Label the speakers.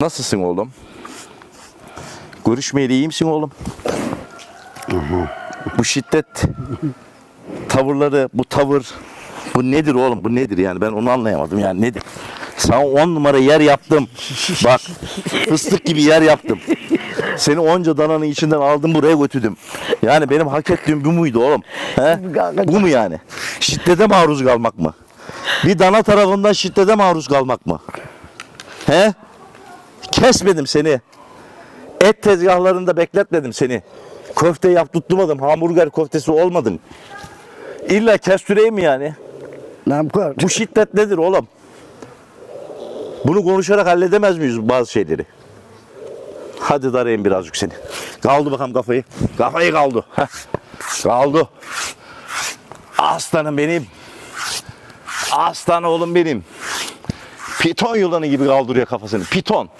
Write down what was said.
Speaker 1: Nasılsın oğlum? Görüşmeyeli iyi misin oğlum? bu şiddet tavırları, bu tavır bu nedir oğlum? Bu nedir yani? Ben onu anlayamadım yani nedir? Sana on numara yer yaptım. Bak fıstık gibi yer yaptım. Seni onca dananın içinden aldım buraya götürdüm. Yani benim hak ettiğim bu muydu oğlum? He? Bu mu yani? Şiddete maruz kalmak mı? Bir dana tarafından şiddete maruz kalmak mı? He? Kesmedim seni. Et tezgahlarında bekletmedim seni. Köfte yap tutturmadım. Hamburger köftesi olmadın. İlla kestireyim mi yani?
Speaker 2: Namkör.
Speaker 1: Bu şiddet nedir oğlum? Bunu konuşarak halledemez miyiz bazı şeyleri? Hadi darayın birazcık seni. Kaldı bakalım kafayı. Kafayı kaldı. Heh. Kaldı. Aslanım benim. Aslan oğlum benim. Piton yılanı gibi kaldırıyor kafasını. Piton.